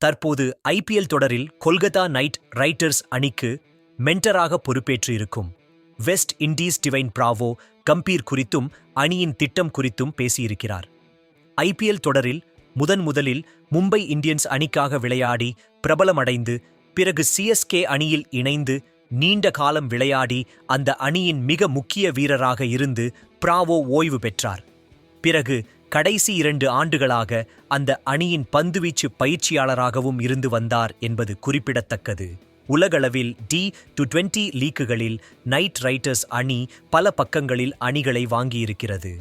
தற்போது ஐபிஎல் தொடரில் Kolkata night writers அணிக்கு மென்டராக பொறுப்பேற்று இருக்கும் West Indies Dwayne Bravo Gambhir குறித்தும் அணியின் திட்டம் குறித்தும் பேசியிருக்கிறார். ஐபிஎல் தொடரில் முதன் முதலில் மும்பை இந்தியன்ஸ் அணிக்காக விளையாடி பிரபலமடைந்து பிறகு சிஎஸ்கே அணியில் இணைந்து நீண்ட காலம் விளையாடி அந்த அணியின் மிக முக்கிய வீரராக இருந்து பிராவோ ஓய்வு பெற்றார். பிறகு கடைசி இரண்டு ஆண்டுகளாக அந்த அணியின் பந்துவீச்சு பயிற்சியாளராகவும் இருந்து வந்தார் என்பது குறிப்பிடத்தக்கது. உலகளவில் டி டு டுவெண்டி லீக்குகளில் நைட் ரைடர்ஸ் அணி பல பக்கங்களில் அணிகளை வாங்கியிருக்கிறது.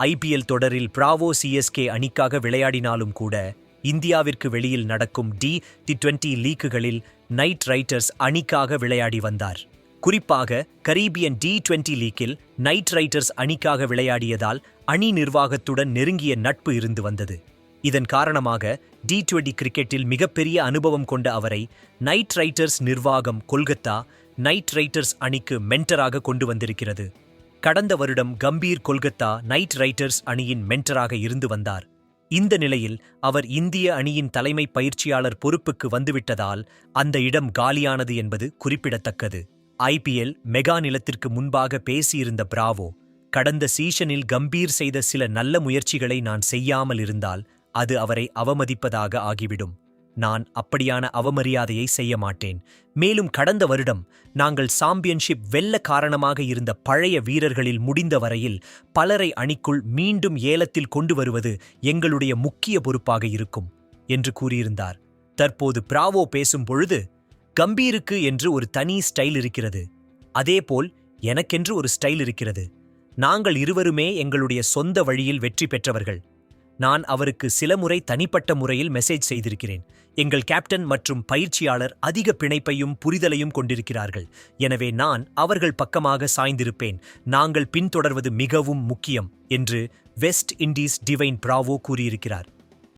ஐபிஎல் தொடரில் பிராவோ சிஎஸ்கே அணிக்காக விளையாடினாலும் கூட இந்தியாவிற்கு வெளியில் நடக்கும் டி டி டுவெண்டி லீக்குகளில் நைட் ரைடர்ஸ் அணிக்காக விளையாடி வந்தார். குறிப்பாக கரீபியன் டி டுவெண்டி லீக்கில் நைட் ரைடர்ஸ் அணிக்காக விளையாடியதால் அணி நிர்வாகத்துடன் நெருங்கிய நட்பு இருந்து வந்தது. இதன் காரணமாக டி டுவெண்டி கிரிக்கெட்டில் மிகப்பெரிய அனுபவம் கொண்ட அவரை நைட் ரைடர்ஸ் நிர்வாகம் கொல்கத்தா நைட் ரைடர்ஸ் அணிக்கு மென்டராக கொண்டு வந்திருக்கிறது. கடந்த வருடம் கம்பீர் கொல்கத்தா நைட் ரைடர்ஸ் அணியின் மென்டராக இருந்து வந்தார். இந்த நிலையில் அவர் இந்திய அணியின் தலைமை பயிற்சியாளர் பொறுப்புக்கு வந்துவிட்டதால் அந்த இடம் காலியானது என்பது குறிப்பிடத்தக்கது. ஐபிஎல் மெகா நிலத்திற்கு முன்பாக பேசியிருந்த பிராவோ கடந்த சீசனில் கம்பீர் செய்த சில நல்ல முயற்சிகளை நான் செய்யாமல் இருந்தால் அது அவரை அவமதிப்பதாக ஆகிவிடும். நான் அப்படியான அவமரியாதையை செய்ய மாட்டேன். மேலும் கடந்த வருடம் நாங்கள் சாம்பியன்ஷிப் வெல்ல காரணமாக இருந்த பழைய வீரர்களில் முடிந்த வரையில் பலரை அணிக்குள் மீண்டும் ஏலத்தில் கொண்டு வருவது எங்களுடைய முக்கிய பொறுப்பாக இருக்கும் என்று கூறியிருந்தார். தற்போது பிராவோ பேசும் பொழுது கம்பீருக்கு என்று ஒரு தனி ஸ்டைல் இருக்கிறது. அதேபோல் எனக்கென்று ஒரு ஸ்டைல் இருக்கிறது. நாங்கள் இருவருமே எங்களுடைய சொந்த வழியில் வெற்றி பெற்றவர்கள். நான் அவருக்கு சில முறை தனிப்பட்ட முறையில் மெசேஜ் செய்திருக்கிறேன். எங்கள் கேப்டன் மற்றும் பயிற்சியாளர் அதிக பிணைப்பையும் புரிதலையும் கொண்டிருக்கிறார்கள். எனவே நான் அவர்கள் பக்கமாக சாய்ந்திருப்பேன். நாங்கள் பின்தொடர்வது மிகவும் முக்கியம் என்று வெஸ்ட் இண்டீஸ் டிவைன் பிராவோ கூறியிருக்கிறார்.